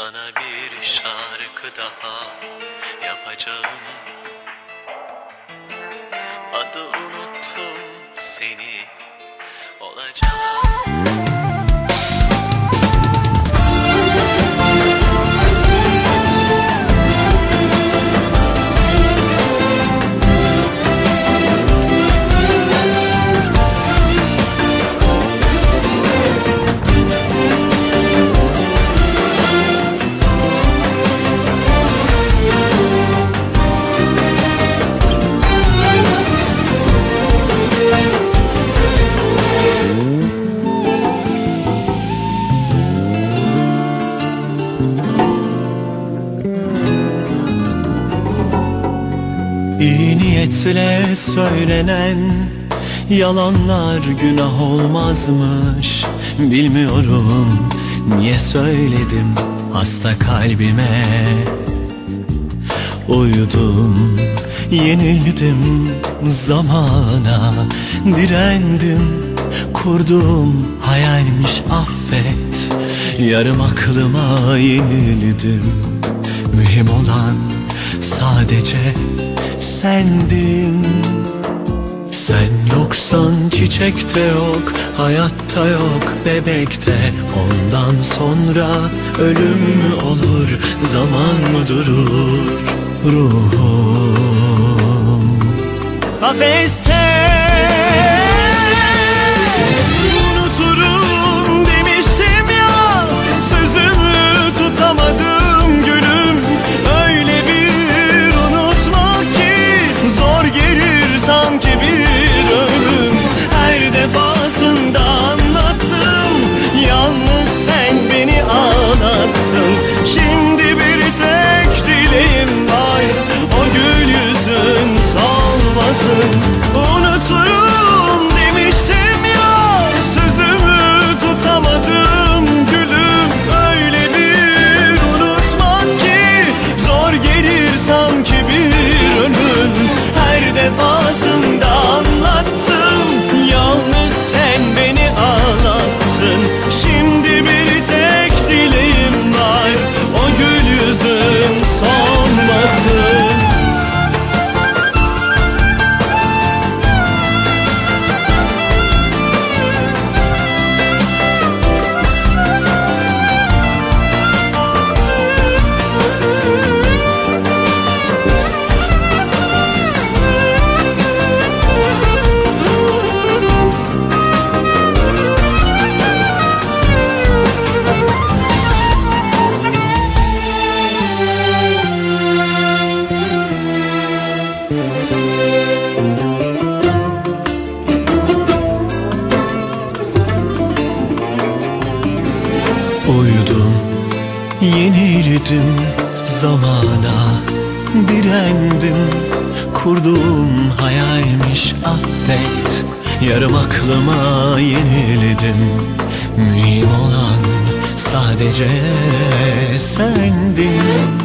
Sana bir şarkı daha yapacağım. Adı unuttum seni olacağım İyi niyetle söylenen yalanlar günah olmazmış. Bilmiyorum niye söyledim hasta kalbime. Uyudum, yenildim zamana. Direndim, kurduğum hayalmiş affet. Yarım aklıma yenildim. Mühim olan sadece sendin. Sen yoksan çiçekte yok, hayatta yok, bebekte. Ondan sonra ölüm mü olur, zaman mı durur ruhum? Kafeste defasında anlattım Uyudum, yenildim zamana. Direndim, kurduğum hayalmiş affet. Yarım aklıma yenildim Mühim olan sadece sendin.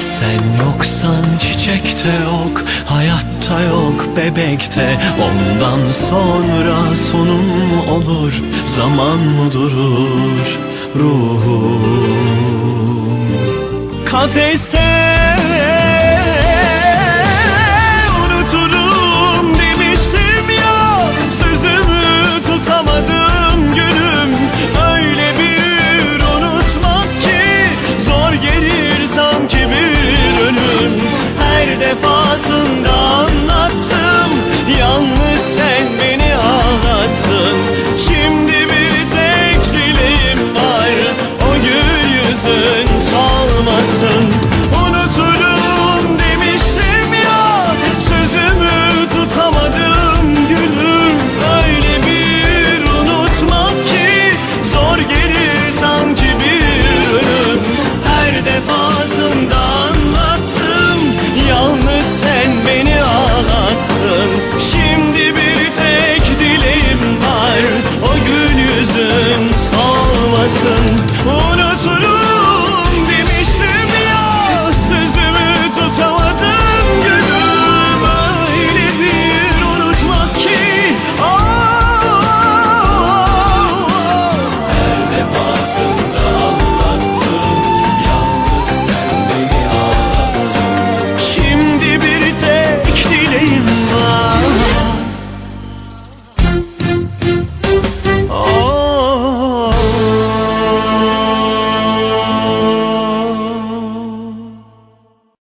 Sen yoksan çiçekte yok, hayatta yok, bebekte. Ondan sonra sonum olur, zaman mı durur ruhum. Kafeste